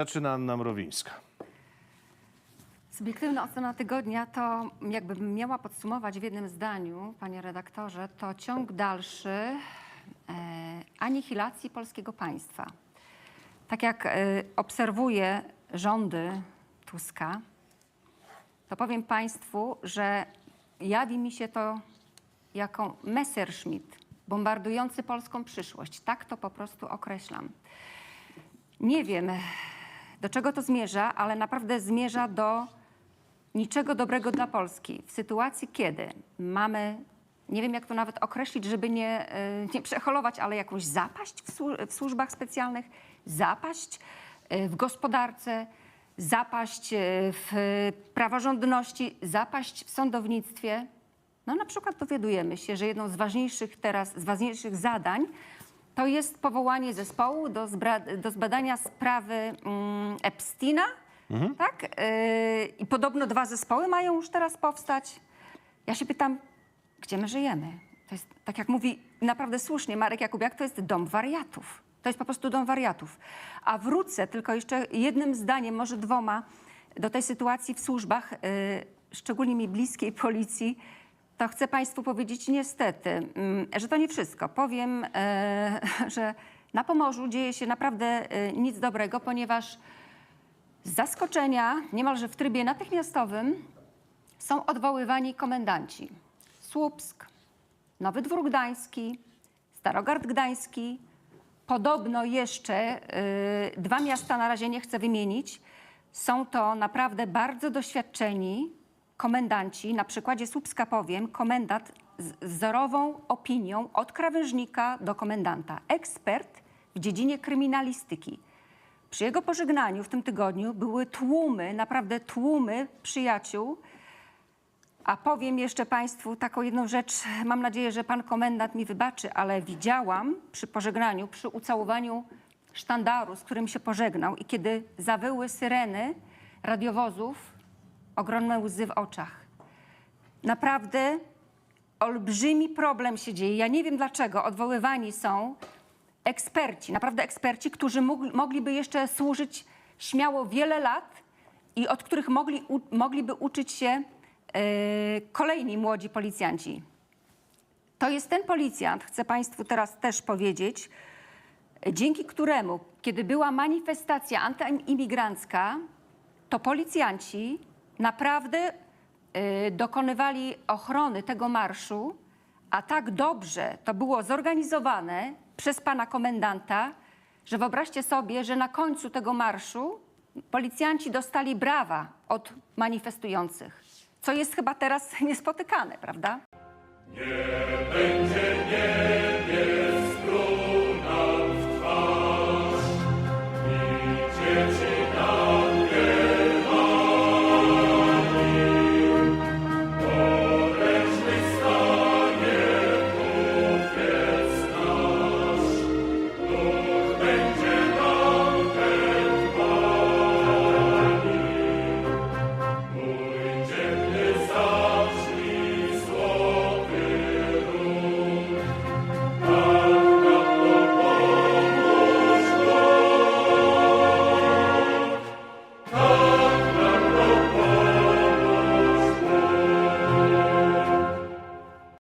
Zaczyna Anna Mrowińska. Subiektywna ocena tygodnia to, jakbym miała podsumować w jednym zdaniu, panie redaktorze, to ciąg dalszy e, anihilacji polskiego państwa. Tak jak e, obserwuję rządy Tuska, to powiem państwu, że jawi mi się to jako Messerschmitt bombardujący polską przyszłość. Tak to po prostu określam. Nie wiem, do czego to zmierza, ale naprawdę zmierza do niczego dobrego dla Polski. W sytuacji, kiedy mamy, nie wiem jak to nawet określić, żeby nie, e, nie przeholować, ale jakąś zapaść w, w służbach specjalnych, zapaść e, w gospodarce, zapaść e, w praworządności, zapaść w sądownictwie. No na przykład dowiadujemy się, że jedną z ważniejszych teraz, z ważniejszych zadań to jest powołanie zespołu do, do zbadania sprawy mm, Epsteina, tak? Yy, I podobno dwa zespoły mają już teraz powstać. Ja się pytam, gdzie my żyjemy? To jest, tak jak mówi naprawdę słusznie Marek Jakubiak, to jest dom wariatów. To jest po prostu dom wariatów. A wrócę tylko jeszcze jednym zdaniem, może dwoma, do tej sytuacji w służbach, yy, szczególnie mi bliskiej policji, to chcę Państwu powiedzieć niestety, mm, że to nie wszystko. Powiem, e, że na Pomorzu dzieje się naprawdę e, nic dobrego, ponieważ z zaskoczenia, niemalże w trybie natychmiastowym, są odwoływani komendanci. Słupsk, Nowy Dwór Gdański, Starogard Gdański, podobno jeszcze y, dwa miasta na razie nie chcę wymienić. Są to naprawdę bardzo doświadczeni komendanci. Na przykładzie Słupska powiem, komendant z wzorową opinią od krawężnika do komendanta. Ekspert w dziedzinie kryminalistyki. Przy jego pożegnaniu w tym tygodniu były tłumy, naprawdę tłumy przyjaciół. A powiem jeszcze Państwu taką jedną rzecz. Mam nadzieję, że pan komendant mi wybaczy, ale widziałam przy pożegnaniu, przy ucałowaniu sztandaru, z którym się pożegnał i kiedy zawyły syreny radiowozów, ogromne łzy w oczach. Naprawdę olbrzymi problem się dzieje. Ja nie wiem dlaczego odwoływani są eksperci, naprawdę eksperci, którzy mogliby jeszcze służyć śmiało wiele lat i od których mogli, mogliby uczyć się e, kolejni młodzi policjanci. To jest ten policjant, chcę Państwu teraz też powiedzieć, dzięki któremu, kiedy była manifestacja antyimigrancka, to policjanci naprawdę y, dokonywali ochrony tego marszu, a tak dobrze to było zorganizowane przez pana komendanta, że wyobraźcie sobie, że na końcu tego marszu policjanci dostali brawa od manifestujących, co jest chyba teraz niespotykane, prawda? będzie nie